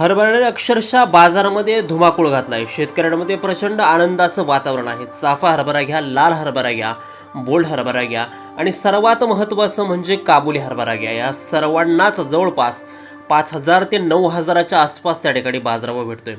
हरभऱ्याने अक्षरशः बाजारामध्ये धुमाकूळ घातलाय. शेतकऱ्यांमध्ये प्रचंड आनंदाचं वातावरण आहे. चाफा हरभरा घ्या लाल हरभरा घ्या बोल्ड हरभरा घ्या आणि सर्वात महत्त्वाचं म्हणजे काबुली हरभरा घ्या. या सर्वांनाच जवळपास पाच हजार ते नऊ हजाराच्या आसपास त्या ठिकाणी बाजारभाव भेटतोय.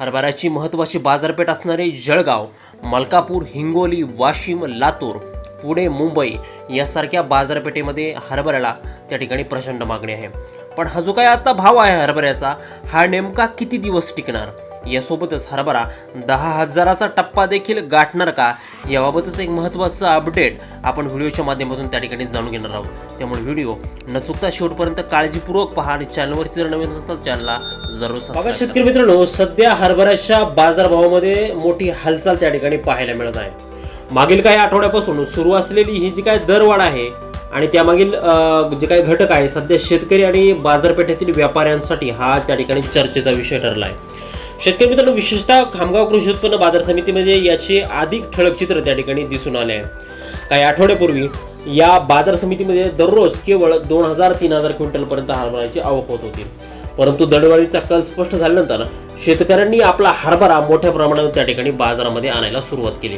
हरभऱ्याची महत्त्वाची बाजारपेठ असणारे जळगाव मलकापूर हिंगोली वाशिम लातूर पुणे मुंबई यासारख्या बाजारपेठेमध्ये हरभऱ्याला त्या ठिकाणी प्रचंड मागणी आहे. पण हा जो काय आता भाव आहे हरभऱ्याचा हा नेमका किती दिवस टिकणार? यासोबतच हरभरा दहा हजाराचा टप्पा देखील गाठणार का? याबाबतच एक महत्त्वाचं अपडेट आपण व्हिडिओच्या माध्यमातून त्या ठिकाणी जाणून घेणार आहोत. त्यामुळे व्हिडिओ न चुकता शेवटपर्यंत काळजीपूर्वक पहा आणि चॅनलवरती जर नवीन असेल चॅनलला जरूर शेतकरी मित्रांनो सध्या हरभऱ्याच्या बाजारभावामध्ये मोठी हालचाल त्या ठिकाणी पाहायला मिळत आहे. मागील काही आठवड्यापासून सुरू असलेली ही जी काय दरवाढ आहे आणि त्यामागील जे काही घटक आहे सध्या शेतकरी आणि बाजारपेठेतील व्यापाऱ्यांसाठी हा त्या ठिकाणी चर्चेचा विषय ठरला आहे शेतकरी मित्रांनो विशेषतः खामगाव कृषी उत्पन्न बाजार समितीमध्ये याचे अधिक ठळक चित्र त्या ठिकाणी दिसून आले आहे. काही आठवड्यापूर्वी या बाजार समितीमध्ये दररोज केवळ दोन हजार तीन हजार क्विंटलपर्यंत हरभऱ्याची आवक होत होती. परंतु दरवाढीचा कल स्पष्ट झाल्यानंतर शेतकऱ्यांनी आपला हरभरा मोठ्या प्रमाणावर त्या ठिकाणी बाजारामध्ये आणायला सुरुवात केली.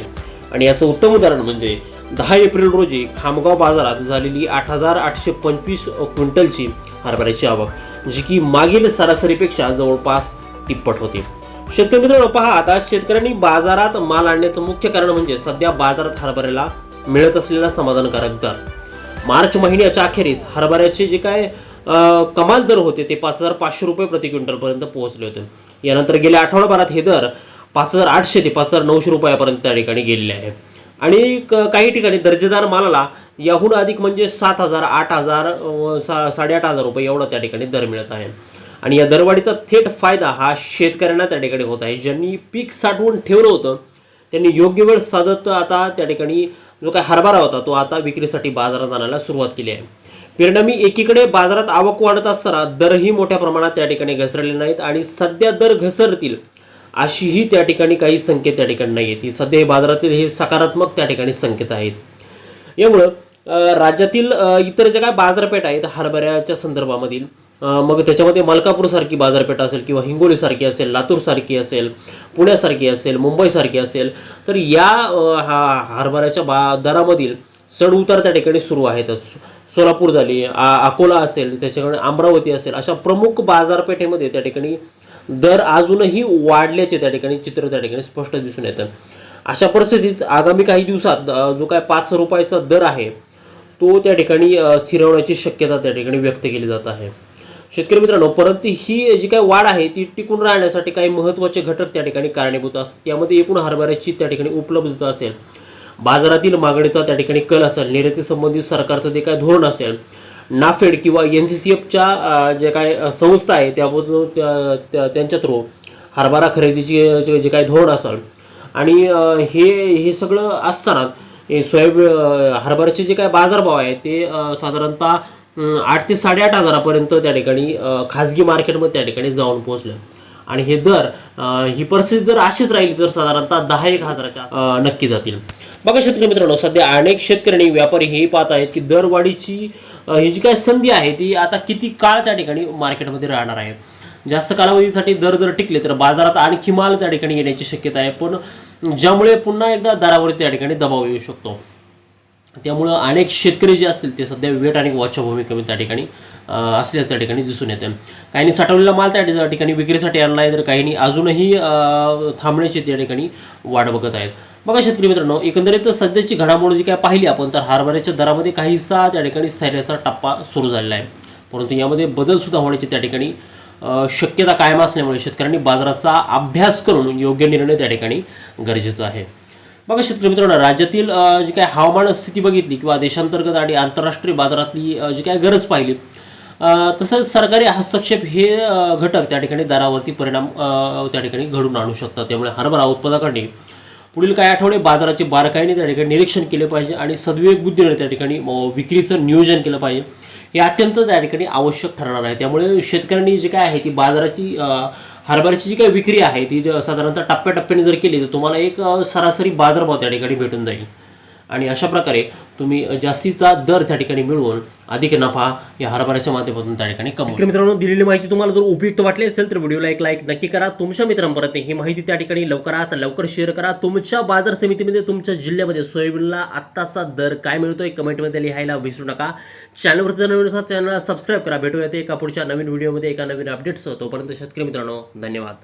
आणि याचं उत्तम उदाहरण म्हणजे दहा एप्रिल रोजी खामगाव बाजारात झालेली आठ हजार आठशे पंचवीस क्विंटलची हरभऱ्याची आवक जी की मागील सरासरीपेक्षा जवळपास तिप्पट होती. शेतकरी मित्रांनो पहा आता शेतकऱ्यांनी बाजारात माल आणण्याचं मुख्य कारण म्हणजे सध्या बाजारात हरभऱ्याला मिळत असलेला समाधानकारक दर. मार्च महिन्याच्या अखेरीस हरभऱ्याचे जे काय कमाल दर होते ते पाच हजार पाचशे रुपये प्रति क्विंटलपर्यंत पोहोचले होते. यानंतर गेल्या आठवडाभरात हे दर पाच हजार आठशे ते पाच हजार नऊशे रुपयापर्यंत त्या ठिकाणी गेलेले आहे. आणि क- काही ठिकाणी दर्जेदार मालाला याहून अधिक म्हणजे सात हजार आठ हजार सा साडेआठ हजार रुपये एवढा त्या ठिकाणी दर मिळत आहे. आणि या दरवाढीचा थेट फायदा हा शेतकऱ्यांना त्या ठिकाणी होत आहे. ज्यांनी पीक साठवून ठेवलं होतं त्यांनी योग्य वेळ साधत आता त्या ठिकाणी जो काय हरभरा होता तो आता विक्रीसाठी बाजारात आणायला सुरुवात केली आहे. परिणामी एकीकडे बाजारात आवक वाढत असताना दरही मोठ्या प्रमाणात त्या ठिकाणी घसरले नाहीत आणि सध्या दर घसरतील अशीही त्या ठिकाणी काही संकेत त्या ठिकाणी नाही आहेत सध्या बाजारातील हे सकारात्मक त्या ठिकाणी संकेत आहेत. यामुळं राज्यातील इतर ज्या काय बाजारपेठ आहेत हरभऱ्याच्या संदर्भामधील मग त्याच्यामध्ये मलकापूरसारखी बाजारपेठ असेल किंवा हिंगोलीसारखी असेल लातूरसारखी असेल पुण्यासारखी असेल मुंबईसारखी असेल तर या हा हरभऱ्याच्या बा दरामधील चढउतार त्या ठिकाणी सुरू आहेतच सोलापूर झाली अकोला असेल त्याच्याकडे अमरावती असेल अशा प्रमुख बाजारपेठेमध्ये त्या ठिकाणी दर अजूनही वाढल्याचे त्या ठिकाणी चित्र त्या ठिकाणी स्पष्ट दिसून येतं. अशा परिस्थितीत आगामी काही दिवसात जो काय पाच रुपयाचा दर आहे तो त्या ठिकाणी स्थिरवण्याची शक्यता त्या ठिकाणी व्यक्त केली जात आहे. शेतकरी मित्रांनो परंतु ही जी काही वाढ आहे ती टिकून राहण्यासाठी काही महत्त्वाचे घटक त्या ठिकाणी कारणीभूत असतात. त्यामध्ये एकूण हरभऱ्याची त्या ठिकाणी उपलब्धता असेल. बाजारातील मागणीचा त्या ठिकाणी कल असेल. निर्यातीसंबंधित सरकारचं जे काय धोरण असेल नाफेड किंवा एन सी सी एफच्या जे काय संस्था आहे त्याबद्दल त्या- त्यांच्या थ्रू हरभरा खरेदीची जे जे काही धोरण असेल. आणि हे हे सगळं असताना हे सोयाबीन हरभऱ्याचे जे काय बाजारभाव आहे ते साधारणतः आठ ते साडेआठ हजारापर्यंत त्या ठिकाणी खाजगी मार्केटमध्ये त्या ठिकाणी जाऊन पोहोचलं. आणि हे दर ही परिस्थिती जर अशीच राहिली तर साधारणतः दहा एक हजाराच्या नक्की जातील. बघा शेतकरी मित्रांनो सध्या अनेक शेतकरी व्यापारी हेही पाहत आहेत की दरवाढीची ही जी काय संधी आहे ती आता किती काळ त्या ठिकाणी मार्केटमध्ये राहणार आहे. जास्त कालावधीसाठी दर जर टिकले तर बाजारात आणखी माल त्या ठिकाणी येण्याची शक्यता आहे. पण ज्यामुळे पुन्हा एकदा दरावर त्या ठिकाणी दबाव येऊ शकतो. त्यामुळं अनेक शेतकरी जे असतील ते सध्या वेट आणि वॉचच्या भूमिकेमध्ये त्या ठिकाणी असल्यास असल्याचं त्या ठिकाणी दिसून येते काहींनी साठवलेला माल त्या ठिका- ठिकाणी विक्रीसाठी आणला आहे तर काहींनी अजूनही थांबण्याची त्या ठिकाणी वाट बघत आहेत. बघा शेतकरी मित्रांनो एकंदरीत सध्याची घडामोड जी काय पाहिली आपण तर हरभऱ्याच्या दरामध्ये काहीसा त्या ठिकाणी स्थैर्याचा टप्पा सुरू झालेला आहे. परंतु यामध्ये बदलसुद्धा होण्याची त्या ठिकाणी शक्यता कायम असल्यामुळे शेतकऱ्यांनी बाजाराचा अभ्यास करून योग्य निर्णय त्या ठिकाणी गरजेचं आहे. बघा शेतकरी मित्रांनो राज्यातील जी काय हवामान स्थिती बघितली किंवा देशांतर्गत आणि आंतरराष्ट्रीय बाजारातली जी काय गरज पाहिली तसंच सरकारी हस्तक्षेप हे घटक त्या ठिकाणी दरावरती परिणाम त्या ठिकाणी घडून आणू शकतात. त्यामुळे हरभरा उत्पादकांनी पुढील काही आठवडे बाजाराचे बारकाईने त्या ठिकाणी निरीक्षण केले पाहिजे आणि सद्विवेक बुद्धीने त्या ठिकाणी विक्रीचं नियोजन केलं पाहिजे. हे अत्यंत त्या ठिकाणी आवश्यक ठरणार आहे. त्यामुळे शेतकऱ्यांनी जे काय आहे ती बाजाराची हरभऱ्याची जी काही विक्री आहे ती साधारणतः टप्प्याटप्प्याने जर केली तर तुम्हाला एक सरासरी बाजारभाव त्या ठिकाणी भेटून जाईल. आणि अशा प्रकारे तुम्ही जास्तीचा दर त्या ठिकाणी मिळवून अधिक नफा या हरभऱ्याच्या माध्यमातून त्या ठिकाणी कमवा मित्रांनो दिलेली माहिती तुम्हाला जर उपयुक्त वाटली असेल तर व्हिडिओला एक लाईक नक्की करा. तुमच्या मित्रांपर्यंत ही माहिती त्या ठिकाणी लवकरात लवकर शेअर करा. तुमच्या बाजार समितीमध्ये तुमच्या जिल्ह्यामध्ये सोयाबीनला आत्ताचा दर काय मिळतोय कमेंटमध्ये लिहायला विसरू नका. चॅनलवर जर नवीन असाल चॅनलला सबस्क्राईब करा. भेटूया ते एका पुढच्या नवीन व्हिडिओमध्ये एका नवीन अपडेट्स तोपर्यंत शेतकरी मित्रांनो धन्यवाद.